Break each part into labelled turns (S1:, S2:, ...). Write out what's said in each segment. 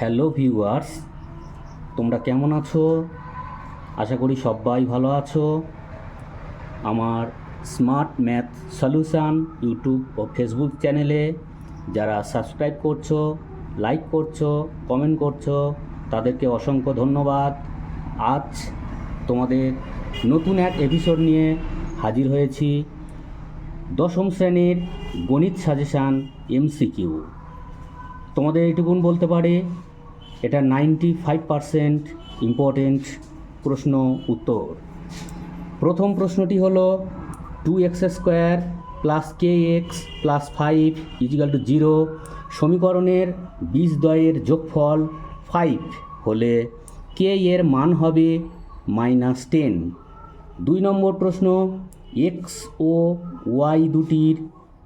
S1: Hello viewers, তোমরা কেমন আছো? আশা করি সবাই ভালো আছো। আমার স্মার্ট ম্যাথ সলিউশান ইউটিউব ও ফেসবুক চ্যানেলে যারা সাবস্ক্রাইব করছ, লাইক করছ, কমেন্ট করছ, তাদেরকে অসংখ্য ধন্যবাদ। আজ তোমাদের নতুন এক এপিসোড নিয়ে হাজির হয়েছি দশম শ্রেণির গণিত সাজেশান এমসিকিউ। তোমাদের এইটুকুন বলতে পারে এটা নাইনটি ফাইভ পারসেন্ট ইম্পর্টেন্ট প্রশ্ন উত্তর। প্রথম প্রশ্নটি হলো two X square plus K X plus five equal to zero সমীকরণের বীজদ্বয়ের যোগফল ফাইভ হলে কে এর মান হবে মাইনাস টেন দুই নম্বর প্রশ্ন এক্স ও ওয়াই দুটির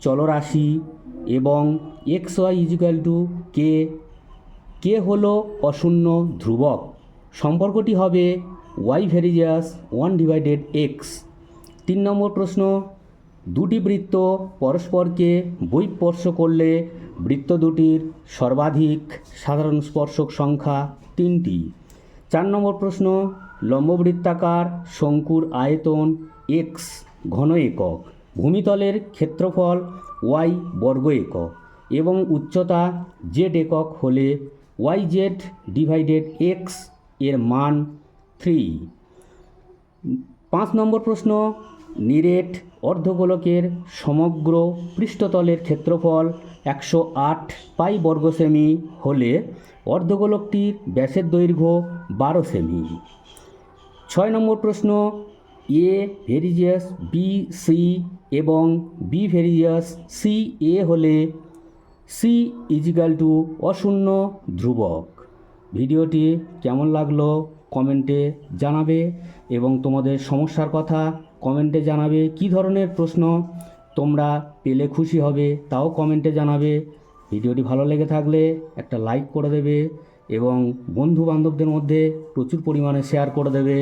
S1: চলরাশি এবং X Y equal to K K হলো অশূন্য ধ্রুবক? সম্পর্কটি হবে Y varies as one divided X. তিন নম্বর প্রশ্ন, দুটি বৃত্ত পরস্পরকে বৈস্পর্শ করলে বৃত্ত দুটির সর্বাধিক সাধারণ স্পর্শক সংখ্যা তিনটি। চার নম্বর প্রশ্ন, লম্ববৃত্তাকার শঙ্কুর আয়তন এক্স ঘন একক, ভূমিতলের ক্ষেত্রফল ওয়াই বর্গ একক এবং উচ্চতা জেড একক হলে ওয়াই জেড ডিভাইডেড এক্সের মান থ্রি পাঁচ নম্বর প্রশ্ন, নিরেট অর্ধগোলকের সমগ্র পৃষ্ঠতলের ক্ষেত্রফল একশো আট পাই বর্গ সেমি হলে অর্ধগোলকটির ব্যাসের দৈর্ঘ্য বারো সেমি। ছয় নম্বর প্রশ্ন A varies as B C এবং B varies as C A হলে সি ইজিক্যাল টু অশূন্য ধ্রুবক। ভিডিওটি কেমন লাগল কমেন্টে জানাবে এবং তোমাদের সমস্যার কথা কমেন্টে জানাবে। কি ধরনের প্রশ্ন তোমরা পেলে খুশি হবে তাও কমেন্টে জানাবে। ভিডিওটি ভালো লেগে থাকলে একটা লাইক করে দেবে এবং বন্ধু বান্ধবদের মধ্যে প্রচুর পরিমাণে শেয়ার করে দেবে।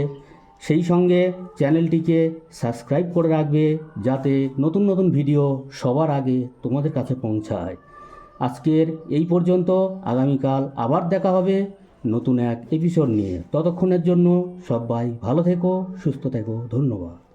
S1: সেই সঙ্গে চ্যানেলটিকে সাবস্ক্রাইব করে রাখবে যাতে নতুন নতুন ভিডিও সবার আগে তোমাদের কাছে পৌঁছায়। আজকের এই পর্যন্ত। আগামীকাল আবার দেখা হবে নতুন এক এপিসোড নিয়ে। ততক্ষণের জন্য সবাই ভালো থেকো, সুস্থ থেকো। ধন্যবাদ।